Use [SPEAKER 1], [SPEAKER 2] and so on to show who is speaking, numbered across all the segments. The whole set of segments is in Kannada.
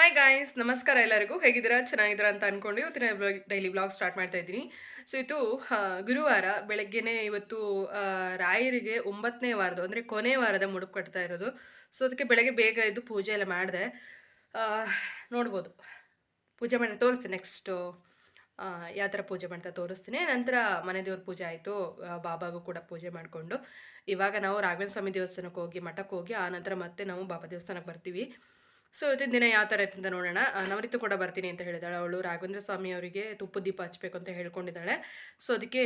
[SPEAKER 1] ಹಾಯ್ ಗಾಯ್ಸ್ ನಮಸ್ಕಾರ ಎಲ್ಲರಿಗೂ. ಹೇಗಿದ್ದೀರಾ? ಚೆನ್ನಾಗಿದ್ದೀರಾ ಅಂತ ಅಂದ್ಕೊಂಡು ಇವತ್ತಿನ ಡೈಲಿ ಬ್ಲಾಗ್ ಸ್ಟಾರ್ಟ್ ಮಾಡ್ತಾ ಇದ್ದೀನಿ. ಸೊ ಇದು ಗುರುವಾರ ಬೆಳಗ್ಗೆನೇ ಇವತ್ತು ರಾಯರಿಗೆ ಒಂಬತ್ತನೇ ವಾರದ ಅಂದರೆ ಕೊನೆ ವಾರದ ಮುಡುಪು ಕಟ್ತಾ ಇರೋದು. ಸೊ ಅದಕ್ಕೆ ಬೆಳಗ್ಗೆ ಬೇಗ ಎದ್ದು ಪೂಜೆ ಎಲ್ಲ ಮಾಡಿದೆ. ನೋಡ್ಬೋದು. ಪೂಜೆ ಮಾಡಿ, ತೋರಿಸ್ತೀನಿ ನೆಕ್ಸ್ಟು ಯಾವ ಥರ ಪೂಜೆ ಮಾಡ್ತಾ ತೋರಿಸ್ತೀನಿ. ನಂತರ ಮನೆ ದೇವ್ರ ಪೂಜೆ ಆಯಿತು. ಬಾಬಾಗೂ ಕೂಡ ಪೂಜೆ ಮಾಡಿಕೊಂಡು. ಇವಾಗ ನಾವು ರಾಘವೇಂದ್ರ ಸ್ವಾಮಿ ದೇವಸ್ಥಾನಕ್ಕೆ ಹೋಗಿ, ಮಠಕ್ಕೆ ಹೋಗಿ, ಆ ನಂತರ ಮತ್ತೆ ನಾವು ಬಾಬಾ ದೇವಸ್ಥಾನಕ್ಕೆ ಬರ್ತೀವಿ. ಸೊ ಇವತ್ತಿನ ದಿನ ಯಾವ ಥರ ಅಂತ ನೋಡೋಣ. ನವರಿತು ಕೂಡ ಬರ್ತೀನಿ ಅಂತ ಹೇಳಿದಾಳೆ ಅವಳು. ರಾಘವೇಂದ್ರ ಸ್ವಾಮಿ ಅವರಿಗೆ ತುಪ್ಪದ ದೀಪ ಹಚ್ಚಬೇಕು ಅಂತ ಹೇಳ್ಕೊಂಡಿದ್ದಾಳೆ. ಸೊ ಅದಕ್ಕೆ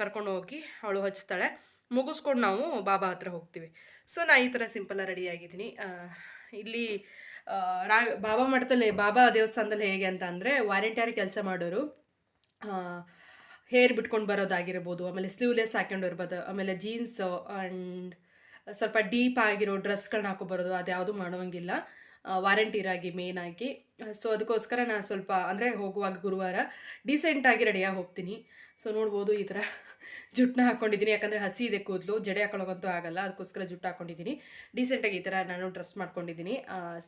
[SPEAKER 1] ಕರ್ಕೊಂಡು ಹೋಗಿ ಅವಳು ಹಚ್ತಾಳೆ. ಮುಗಿಸ್ಕೊಂಡು ನಾವು ಬಾಬಾ ಹತ್ರ ಹೋಗ್ತೀವಿ. ಸೊ ನಾ ಈ ಥರ ಸಿಂಪಲ್ಲ ರೆಡಿ ಆಗಿದ್ದೀನಿ. ಇಲ್ಲಿ ರಾ, ಬಾಬಾ ಮಠದಲ್ಲಿ, ಬಾಬಾ ದೇವಸ್ಥಾನದಲ್ಲಿ ಹೇಗೆ ಅಂತ ಅಂದರೆ ವಾರಂಟಿಯರ್ ಕೆಲಸ ಮಾಡೋರು ಹೇರ್ ಬಿಟ್ಕೊಂಡು ಬರೋದಾಗಿರ್ಬೋದು, ಆಮೇಲೆ ಸ್ಲೀವ್ಲೆಸ್ ಹಾಕೊಂಡು ಇರ್ಬೋದು, ಆಮೇಲೆ ಜೀನ್ಸು ಆ್ಯಂಡ್ ಸ್ವಲ್ಪ ಡೀಪ್ ಆಗಿರೋ ಡ್ರೆಸ್ಗಳನ್ನ ಹಾಕೊ ಬರೋದು, ಅದ್ಯಾವುದು ಮಾಡೋಂಗಿಲ್ಲ. ವಾರಂಟಿಯರಾಗಿ ಮೇನ್ ಆಗಿ. ಸೊ ಅದಕ್ಕೋಸ್ಕರ ನಾನು ಸ್ವಲ್ಪ ಅಂದರೆ ಹೋಗುವಾಗ ಗುರುವಾರ ಡೀಸೆಂಟಾಗಿ ರೆಡಿಯಾಗಿ ಹೋಗ್ತೀನಿ. ಸೊ ನೋಡ್ಬೋದು ಈ ಥರ ಜುಟ್ಟನ್ನ ಹಾಕ್ಕೊಂಡಿದ್ದೀನಿ ಯಾಕಂದರೆ ಹಸಿ ಇದೆ ಕೂದಲು, ಜಡೆ ಹಾಕೊಳ್ಳೋಕಂತೂ ಆಗಲ್ಲ. ಅದಕ್ಕೋಸ್ಕರ ಜುಟ್ಟು ಹಾಕ್ಕೊಂಡಿದ್ದೀನಿ ಡೀಸೆಂಟಾಗಿ ಈ ಥರ ನಾನು ಡ್ರೆಸ್ ಮಾಡ್ಕೊಂಡಿದ್ದೀನಿ.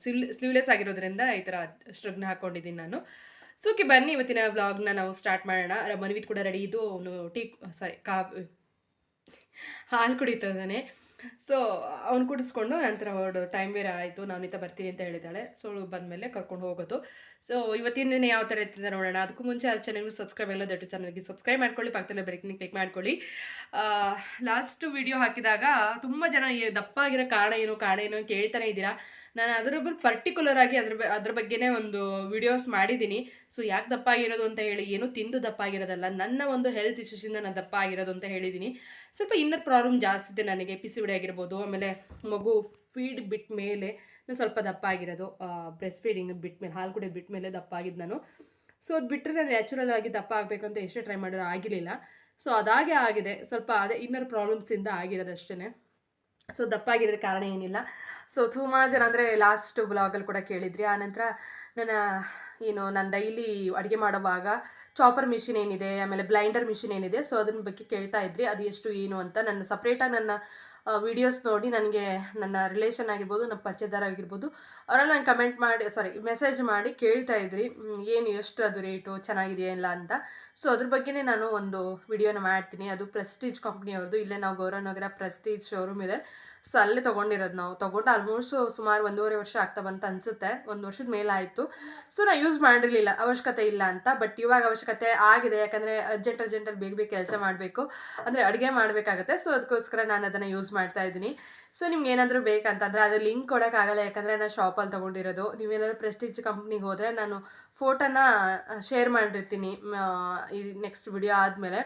[SPEAKER 1] ಸ್ಲೀವ್ ಸ್ಲೀವ್ಲೆಸ್ ಆಗಿರೋದ್ರಿಂದ ಈ ಥರ ಸ್ಟ್ರಗ್ನ ಹಾಕ್ಕೊಂಡಿದ್ದೀನಿ ನಾನು. ಸೊ ಓಕೆ ಬನ್ನಿ ಇವತ್ತಿನ ವ್ಲಾಗ್ನ ನಾವು ಸ್ಟಾರ್ಟ್ ಮಾಡೋಣ. ಮನವಿತ್ ಕೂಡ ರೆಡಿ ಇದ್ದು ಅವನು ಟೀ ಸಾರಿ ಕಾ, ಹಾಲು ಕುಡಿತಾ ಇದ್ದಾನೆ. ಸೊ ಅವ್ನು ಕುಡಿಸ್ಕೊಂಡು ನಂತರ ಹೊರಡು ಟೈಮ್ ಬೇರೆ ಆಯಿತು, ನಾನು ಈತ ಬರ್ತೀನಿ ಅಂತ ಹೇಳಿದ್ದಾಳೆ. ಸೊ ಬಂದ ಬಂದಮೇಲೆ ಕರ್ಕೊಂಡು ಹೋಗೋದು. ಸೊ ಇವತ್ತಿನ ದಿನ ಯಾವ ಥರ ಇರ್ತದೆ ನೋಡೋಣ. ಅದಕ್ಕೂ ಮುಂಚೆ ಆ ಚಾನಲ್ಗೆ ಸಬ್ಸ್ಕ್ರೈಬ್ ಎಲ್ಲ ದೊಡ್ಡ ಚಾನಲ್ಗೆ ಸಬ್ಸ್ಕ್ರೈಬ್ ಮಾಡ್ಕೊಳ್ಳಿ, ಪಕ್ಕದಲ್ಲೇ ಬೆರಕಿನ ಕ್ಲಿಕ್ ಮಾಡ್ಕೊಳ್ಳಿ. ಲಾಸ್ಟ್ ವಿಡಿಯೋ ಹಾಕಿದಾಗ ತುಂಬ ಜನ ದಪ್ಪ ಆಗಿರೋ ಕಾರಣ ಏನು ಕಾರಣ ಏನು ಕೇಳ್ತಾನೆ ಇದ್ದೀರಾ. ನಾನು ಅದರ ಬಗ್ಗೆ ಪರ್ಟಿಕ್ಯುಲರ್ ಆಗಿ ಅದ್ರ ಅದ್ರ ಬಗ್ಗೆನೇ ಒಂದು ವಿಡಿಯೋಸ್ ಮಾಡಿದ್ದೀನಿ. ಸೊ ಯಾಕೆ ದಪ್ಪ ಆಗಿರೋದು ಅಂತ ಹೇಳಿ, ಏನು ತಿಂದು ದಪ್ಪ ಆಗಿರೋದಲ್ಲ ನನ್ನ ಒಂದು ಹೆಲ್ತ್ ಇಶ್ಯೂಸಿಂದ ನಾನು ದಪ್ಪ ಆಗಿರೋದು ಅಂತ ಹೇಳಿದ್ದೀನಿ. ಸ್ವಲ್ಪ ಇನ್ನರ್ ಪ್ರಾಬ್ಲಮ್ ಜಾಸ್ತಿ ಇದೆ ನನಗೆ ಪಿ ಸಿ ವಿಡಿ ಆಗಿರ್ಬೋದು, ಆಮೇಲೆ ಮಗು ಫೀಡ್ ಬಿಟ್ಟ ಮೇಲೆ ನಾನು ಸ್ವಲ್ಪ ದಪ್ಪ ಆಗಿರೋದು ಬ್ರೆಸ್ಟ್ ಫೀಡಿಂಗ್ ಬಿಟ್ಟ ಮೇಲೆ, ಹಾಲು ಕುಡಿಯೋದು ಬಿಟ್ಟ ಮೇಲೆ ದಪ್ಪ ಆಗಿದ್ದು ನಾನು. ಸೊ ಅದು ಬಿಟ್ಟರೆ ನಾನು ನ್ಯಾಚುರಲ್ ಆಗಿ ದಪ್ಪ ಆಗಬೇಕು ಅಂತ ಎಷ್ಟೇ ಟ್ರೈ ಮಾಡಿರೋ ಆಗಿರಲಿಲ್ಲ. ಸೊ ಅದಾಗೆ ಆಗಿದೆ, ಸ್ವಲ್ಪ ಅದೇ ಇನ್ನರ್ ಪ್ರಾಬ್ಲಮ್ಸಿಂದ ಆಗಿರೋದು ಅಷ್ಟೇ ಸೊ ದಪ್ಪ ಆಗಿರೋದು ಕಾರಣ ಏನಿಲ್ಲ. ಸೊ ತುಂಬ ಜನ ಅಂದರೆ ಲಾಸ್ಟ್ ಬ್ಲಾಗಲ್ಲಿ ಕೂಡ ಕೇಳಿದ್ರಿ. ಆನಂತರ ನನ್ನ, ಏನು, ನಾನು ಡೈಲಿ ಅಡುಗೆ ಮಾಡುವಾಗ ಚಾಪರ್ ಮಿಷಿನ್ ಏನಿದೆ, ಆಮೇಲೆ ಬ್ಲೈಂಡರ್ ಮಿಷಿನ್ ಏನಿದೆ ಸೊ ಅದನ್ನ ಬಗ್ಗೆ ಕೇಳ್ತಾ ಇದ್ರಿ. ಅದು ಎಷ್ಟು, ಏನು ಅಂತ ನನ್ನ ಸಪ್ರೇಟಾಗಿ ನನ್ನ ವಿಡಿಯೋಸ್ ನೋಡಿ ನನಗೆ ನನ್ನ ರಿಲೇಷನ್ ಆಗಿರ್ಬೋದು, ನಮ್ಮ ಪರಿಚಯದಾರ ಆಗಿರ್ಬೋದು, ಅವರೆಲ್ಲ ನಾನು ಕಮೆಂಟ್ ಮಾಡಿ ಸಾರಿ ಮೆಸೇಜ್ ಮಾಡಿ ಕೇಳ್ತಾ ಇದ್ರಿ. ಏನು ಎಷ್ಟು ಅದು ರೇಟು ಚೆನ್ನಾಗಿದೆಯಾ ಇಲ್ಲ ಅಂತ. ಸೊ ಅದ್ರ ಬಗ್ಗೆನೇ ನಾನು ಒಂದು ವಿಡಿಯೋನ ಮಾಡ್ತೀನಿ. ಅದು ಪ್ರೆಸ್ಟೀಜ್ ಕಂಪ್ನಿಯವ್ರದ್ದು ಇಲ್ಲೇ ನಾವು ಗೌರವನಗರ ಪ್ರೆಸ್ಟೀಜ್ ಶೋರೂಮ್ ಇದೆ. ಸೊ ಅಲ್ಲೇ ತೊಗೊಂಡಿರೋದು ನಾವು. ತೊಗೊಂಡು ಆಲ್ಮೋಸ್ಟ್ ಸುಮಾರು ಒಂದೂವರೆ ವರ್ಷ ಆಗ್ತಾ ಬಂತ ಅನಿಸುತ್ತೆ. ಒಂದು ವರ್ಷದ ಮೇಲೆ ಆಯಿತು. ಸೊ ನಾ ಯೂಸ್ ಮಾಡಿರಲಿಲ್ಲ ಅವಶ್ಯಕತೆ ಇಲ್ಲ ಅಂತ. ಬಟ್ ಇವಾಗ ಅವಶ್ಯಕತೆ ಆಗಿದೆ. ಯಾಕಂದರೆ ಅರ್ಜೆಂಟ್ ಅರ್ಜೆಂಟಲ್ಲಿ ಬೇಗ ಬೇಗ ಕೆಲಸ ಮಾಡಬೇಕು. ಅಂದರೆ ಅಡುಗೆ ಮಾಡಬೇಕಾಗುತ್ತೆ. ಸೊ ಅದಕ್ಕೋಸ್ಕರ ನಾನು ಅದನ್ನು ಯೂಸ್ ಮಾಡ್ತಾ ಇದ್ದೀನಿ. ಸೊ ನಿಮ್ಗೆ ಏನಾದರೂ ಬೇಕಂತಂದರೆ ಅದು ಲಿಂಕ್ ಕೊಡೋಕ್ಕಾಗಲ್ಲ. ಯಾಕಂದರೆ ನಾನು ಶಾಪಲ್ಲಿ ತೊಗೊಂಡಿರೋದು. ನೀವೇನಾದರೂ ಪ್ರೆಸ್ಟೀಜ್ ಕಂಪ್ನಿಗೆ ಹೋದರೆ ನಾನು ಫೋಟೋನ ಶೇರ್ ಮಾಡಿರ್ತೀನಿ ಈ ನೆಕ್ಸ್ಟ್ ವಿಡಿಯೋ ಆದಮೇಲೆ.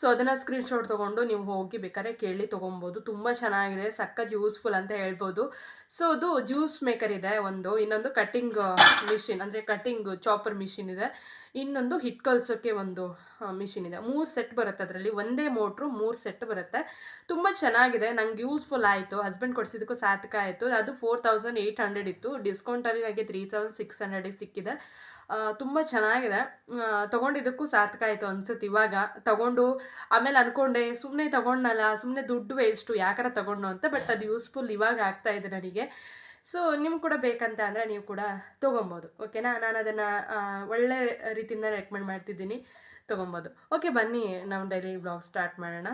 [SPEAKER 1] ಸೊ ಅದನ್ನು ಸ್ಕ್ರೀನ್ಶಾಟ್ ತೊಗೊಂಡು ನೀವು ಹೋಗಿ ಬೇಕಾದ್ರೆ ಕೇಳಿ ತೊಗೊಬೋದು. ತುಂಬ ಚೆನ್ನಾಗಿದೆ, ಸಖತ್ ಯೂಸ್ಫುಲ್ ಅಂತ ಹೇಳ್ಬೋದು. ಸೊ ಅದು ಜ್ಯೂಸ್ ಮೇಕರ್ ಇದೆ ಒಂದು. ಇನ್ನೊಂದು ಕಟ್ಟಿಂಗ್ ಮಿಷಿನ್ ಅಂದರೆ ಕಟ್ಟಿಂಗ್ ಚಾಪರ್ ಮಿಷಿನ್ ಇದೆ. ಇನ್ನೊಂದು ಹಿಟ್ ಕಲ್ಸೋಕ್ಕೆ ಒಂದು ಮಿಷಿನ್ ಇದೆ. ಮೂರು ಸೆಟ್ ಬರುತ್ತೆ ಅದರಲ್ಲಿ. ಒಂದೇ ಮೋಟ್ರು ಮೂರು ಸೆಟ್ ಬರುತ್ತೆ. ತುಂಬ ಚೆನ್ನಾಗಿದೆ. ನಂಗೆ ಯೂಸ್ಫುಲ್ ಆಯಿತು. ಹಸ್ಬೆಂಡ್ ಕೊಡಿಸಿದ್ದಕ್ಕೂ ಸಾರ್ಥಕ ಆಯಿತು. ಅದು ಫೋರ್ ತೌಸಂಡ್ ಏಯ್ಟ್ ಹಂಡ್ರೆಡ್ ಇತ್ತು. ಡಿಸ್ಕೌಂಟಲ್ಲಿ ನನಗೆ ತ್ರೀ ತೌಸಂಡ್ ಸಿಕ್ಸ್ ಹಂಡ್ರೆಡಿಗೆ ಸಿಕ್ಕಿದೆ. ತುಂಬ ಚೆನ್ನಾಗಿದೆ. ತೊಗೊಂಡಿದ್ದಕ್ಕೂ ಸಾರ್ಥಕ ಆಯಿತು ಅನ್ಸುತ್ತೆ ಇವಾಗ. ತಗೊಂಡು ಆಮೇಲೆ ಅಂದ್ಕೊಂಡೆ ಸುಮ್ಮನೆ ತಗೊಂಡಲ್ಲ ಸುಮ್ಮನೆ ದುಡ್ಡು ವೇಸ್ಟು ಯಾಕಾರ ತಗೊಂಡು ಅಂತ ಬಟ್ ಅದು ಯೂಸ್ಫುಲ್ ಇವಾಗ ಇದೆ ನನಗೆ. ಸೊ ನಿಮ್ಗೆ ಕೂಡ ಬೇಕಂತ ಅಂದರೆ ನೀವು ಕೂಡ ತೊಗೊಬೋದು. ಓಕೆನಾ ನಾನು ಅದನ್ನು ಒಳ್ಳೆ ರೀತಿಯಿಂದ ರೆಕಮೆಂಡ್ ಮಾಡ್ತಿದ್ದೀನಿ. ತೊಗೊಬೋದು. ಓಕೆ ಬನ್ನಿ, ನಾವು ಡೈಲಿ ಬ್ಲಾಗ್ ಸ್ಟಾರ್ಟ್ ಮಾಡೋಣ.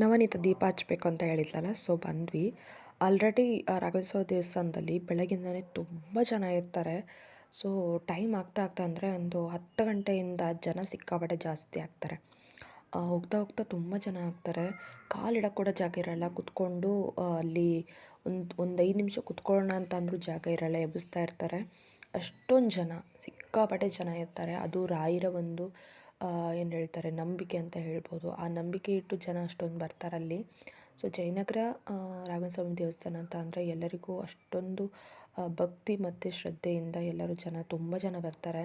[SPEAKER 2] ನವನೀತ ದೀಪ ಹಚ್ಬೇಕು ಅಂತ ಹೇಳಿದ್ಲಲ್ಲ ಸೊ ಬಂದ್ವಿ. ಆಲ್ರೆಡಿ ರಾಘವೇಂದ್ರ ದೇವಸ್ಥಾನದಲ್ಲಿ ಬೆಳಗಿಂದನೇ ತುಂಬ ಜನ ಇರ್ತಾರೆ. ಸೊ ಟೈಮ್ ಆಗ್ತಾ ಆಗ್ತಾ ಅಂದರೆ ಒಂದು ಹತ್ತು ಗಂಟೆಯಿಂದ ಜನ ಸಿಕ್ಕಾಪಟ್ಟೆ ಜಾಸ್ತಿ ಆಗ್ತಾರೆ. ಹೋಗ್ತಾ ಹೋಗ್ತಾ ತುಂಬ ಜನ ಆಗ್ತಾರೆ. ಕಾಲಿಡಕ್ಕೆ ಕೂಡ ಜಾಗ ಇರಲ್ಲ. ಕುತ್ಕೊಂಡು ಅಲ್ಲಿ ಒಂದು ಒಂದು ಐದು ನಿಮಿಷ ಕುತ್ಕೊಳ್ಳೋಣ ಅಂತ ಅಂದರೂ ಜಾಗ ಇರಲ್ಲ. ಎಬ್ಬಿಸ್ತಾ ಇರ್ತಾರೆ. ಅಷ್ಟೊಂದು ಜನ, ಸಿಕ್ಕಾಪಟ್ಟೆ ಜನ ಇರ್ತಾರೆ. ಅದು ರಾಯರ ಒಂದು ಏನು ಹೇಳ್ತಾರೆ, ನಂಬಿಕೆ ಅಂತ ಹೇಳ್ಬೋದು. ಆ ನಂಬಿಕೆ ಇಟ್ಟು ಜನ ಅಷ್ಟೊಂದು ಬರ್ತಾರಲ್ಲಿ ಸೊ ಜಯನಗರ ರಾಘವೇಂದ್ರ ಸ್ವಾಮಿ ದೇವಸ್ಥಾನ ಅಂತ ಅಂದರೆ ಎಲ್ಲರಿಗೂ ಅಷ್ಟೊಂದು ಭಕ್ತಿ ಮತ್ತು ಶ್ರದ್ಧೆಯಿಂದ ಎಲ್ಲರೂ ಜನ, ತುಂಬ ಜನ ಬರ್ತಾರೆ.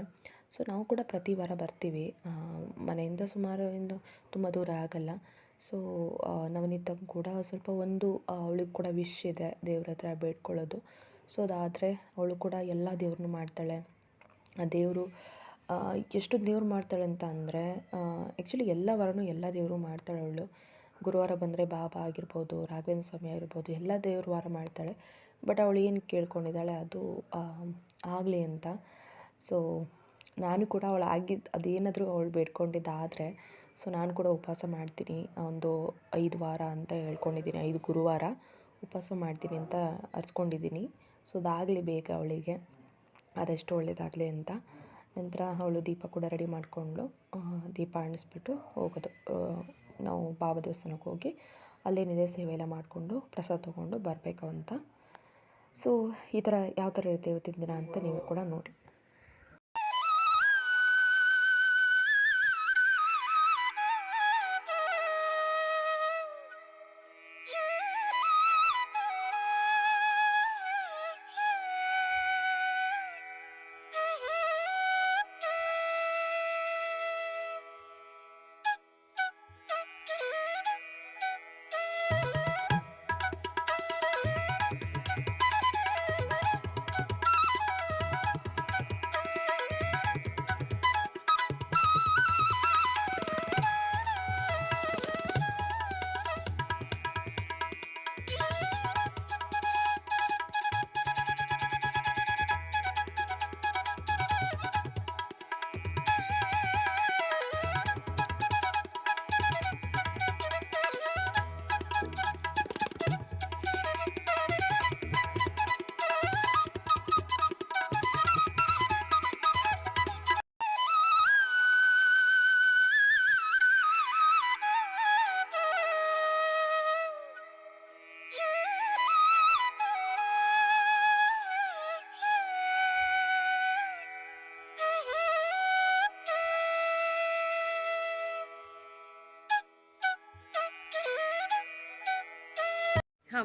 [SPEAKER 2] ಸೊ ನಾವು ಕೂಡ ಪ್ರತಿ ವಾರ ಬರ್ತೀವಿ. ಮನೆಯಿಂದ ಸುಮಾರು ತುಂಬ ದೂರ ಆಗಲ್ಲ. ಸೊ ನವನೀತಂಗೆ ಕೂಡ ಸ್ವಲ್ಪ ಒಂದು ಅವಳಿಗೆ ಕೂಡ ವಿಶ್ ಇದೆ ದೇವ್ರ ಹತ್ರ ಬೇಡ್ಕೊಳ್ಳೋದು. ಸೊ ಅದಾದರೆ ಅವಳು ಕೂಡ ಎಲ್ಲ ದೇವ್ರನ್ನೂ ಮಾಡ್ತಾಳೆ. ಆ, ದೇವರು ಎಷ್ಟು ದೇವ್ರು ಮಾಡ್ತಾಳೆ ಅಂತ ಅಂದರೆ ಆ್ಯಕ್ಚುಲಿ ಎಲ್ಲ ವಾರವೂ ಎಲ್ಲ ದೇವರು ಮಾಡ್ತಾಳೆ ಅವಳು. ಗುರುವಾರ ಬಂದರೆ ಬಾಬಾ ಆಗಿರ್ಬೋದು, ರಾಘವೇಂದ್ರ ಸ್ವಾಮಿ ಆಗಿರ್ಬೋದು, ಎಲ್ಲ ದೇವ್ರ ವಾರ ಮಾಡ್ತಾಳೆ. ಬಟ್ ಅವಳು ಏನು ಕೇಳ್ಕೊಂಡಿದ್ದಾಳೆ, ಅದು ಆಗಲಿ ಅಂತ. ಸೊ ನಾನು ಕೂಡ ಅವಳು ಆಗಿದ್ದು ಅದೇನಾದರೂ ಅವಳು ಬೇಡ್ಕೊಂಡಿದ್ದಾದರೆ ಸೊ ನಾನು ಕೂಡ ಉಪವಾಸ ಮಾಡ್ತೀನಿ. ಒಂದು ಐದು ವಾರ ಅಂತ ಹೇಳ್ಕೊಂಡಿದ್ದೀನಿ, ಐದು ಗುರುವಾರ ಉಪವಾಸ ಮಾಡ್ತೀನಿ ಅಂತ ಅರ್ಸ್ಕೊಂಡಿದ್ದೀನಿ ಸೊ ಅದಾಗಲಿ ಬೇಗ ಅವಳಿಗೆ. ಅದೆಷ್ಟು ಒಳ್ಳೆಯದಾಗಲಿ ಅಂತ. ನಂತರ ಅವಳು ದೀಪ ಕೂಡ ರೆಡಿ ಮಾಡಿಕೊಂಡು ದೀಪ ಅಣಿಸ್ಬಿಟ್ಟು ಹೋಗೋದು. ನಾವು ಬಾಬಾ ದೇವಸ್ಥಾನಕ್ಕೆ ಹೋಗಿ ಅಲ್ಲೇನಿದೆ ಸೇವೆ ಎಲ್ಲ ಮಾಡಿಕೊಂಡು ಪ್ರಸಾದ ತೊಗೊಂಡು ಬರಬೇಕು ಅಂತ. ಸೊ ಈ ಥರ ಯಾವ ಥರ ಇರುತ್ತೆ ಇವತ್ತಿನ ದಿನ ಅಂತ ನೀವು ಕೂಡ ನೋಡಿ.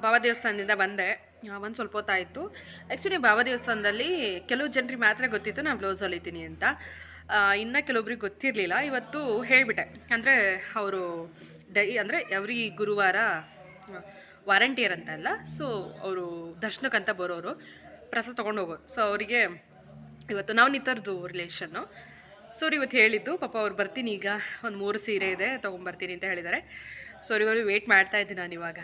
[SPEAKER 1] ಬಾಬಾ ದೇವಸ್ಥಾನದಿಂದ ಬಂದೆ. ಒಂದು ಸ್ವಲ್ಪ ಹೊತ್ತಾಯಿತು ಆ್ಯಕ್ಚುಲಿ ಬಾಬಾ ದೇವಸ್ಥಾನದಲ್ಲಿ ಕೆಲವು ಜನರಿಗೆ ಮಾತ್ರ ಗೊತ್ತಿತ್ತು ನಾನು ಬ್ಲೌಸ್ ಹೊಲಿತೀನಿ ಅಂತ. ಇನ್ನು ಕೆಲವೊಬ್ರಿಗೆ ಗೊತ್ತಿರಲಿಲ್ಲ. ಇವತ್ತು ಹೇಳಿಬಿಟ್ಟೆ. ಅಂದರೆ ಅವರು ಡೈ, ಅಂದರೆ ಎವ್ರಿ ಗುರುವಾರ ವಾರಂಟಿಯರ್ ಅಂತ ಅಲ್ಲ. ಸೊ ಅವರು ದರ್ಶನಕ್ಕಂತ ಬರೋರು. ಪ್ರಸಾದ ತೊಗೊಂಡು ಹೋಗೋರು. ಸೊ ಅವರಿಗೆ ಇವತ್ತು ನಾವು ನಿತ್ತರದು ರಿಲೇಷನ್ನು ಸೊ ಅವ್ರು ಇವತ್ತು ಹೇಳಿದ್ದು, ಪಾಪ ಅವ್ರು ಬರ್ತೀನಿ ಈಗ. ಒಂದು ಮೂರು ಸೀರೆ ಇದೆ ತೊಗೊಂಬರ್ತೀನಿ ಅಂತ ಹೇಳಿದ್ದಾರೆ. ಸೊ ಅವ್ರಿಗವ್ರು ವೇಟ್ ಮಾಡ್ತಾ ಇದ್ದೀನಿ ನಾನು ಇವಾಗ.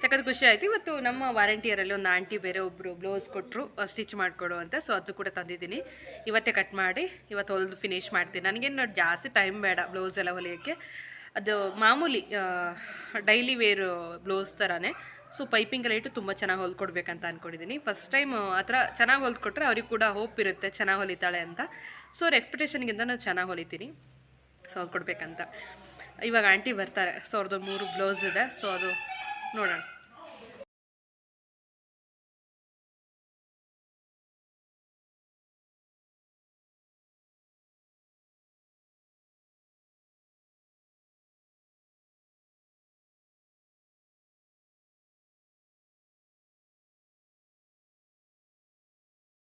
[SPEAKER 1] ಸಖತ್ ಖುಷಿ ಆಯ್ತು. ಇವತ್ತು ನಮ್ಮ ವಾರಂಟಿಯರಲ್ಲಿ ಒಂದು ಆಂಟಿ ಬೇರೆ ಒಬ್ಬರು ಬ್ಲೌಸ್ ಕೊಟ್ಟರು ಸ್ಟಿಚ್ ಮಾಡಿಕೊಡು ಅಂತ. ಸೊ ಅದು ಕೂಡ ತಂದಿದ್ದೀನಿ. ಇವತ್ತೇ ಕಟ್ ಮಾಡಿ, ಇವತ್ತು ಹೊಲಿದು ಫಿನಿಶ್ ಮಾಡ್ತೀನಿ. ನನಗೇನು ಜಾಸ್ತಿ ಟೈಮ್ ಬೇಡ ಬ್ಲೌಸ್ ಎಲ್ಲ ಹೊಲಿಯೋಕ್ಕೆ. ಅದು ಮಾಮೂಲಿ ಡೈಲಿ ವೇರು ಬ್ಲೌಸ್ ಥರನೇ ಸೊ ಪೈಪಿಂಗ್ ಇಟ್ಟು ತುಂಬ ಚೆನ್ನಾಗಿ ಹೊಲ್ಕೊಡ್ಬೇಕಂತ ಅಂದ್ಕೊಂಡಿದ್ದೀನಿ ಫಸ್ಟ್ ಟೈಮ್ ಆ ಥರ ಚೆನ್ನಾಗಿ ಹೊಲ್ಕೊಟ್ರೆ ಅವ್ರಿಗೆ ಕೂಡ ಹೋಪ್ ಇರುತ್ತೆ, ಚೆನ್ನಾಗಿ ಹೊಲಿತಾಳೆ ಅಂತ. ಸೊ ಅವ್ರ ಎಕ್ಸ್ಪೆಕ್ಟೇಷನ್ಗಿಂತ ನಾನು ಚೆನ್ನಾಗಿ ಹೊಲಿತೀನಿ. ಸೊ ಹೊಲ್ಕೊಡ್ಬೇಕಂತ ಇವಾಗ ಆಂಟಿ ಬರ್ತಾರೆ. ಸೊ ಅವ್ರದ್ದು ಮೂರು ಬ್ಲೌಸ್ ಇದೆ. ಸೊ ಅದು ನೋಡೋಣ.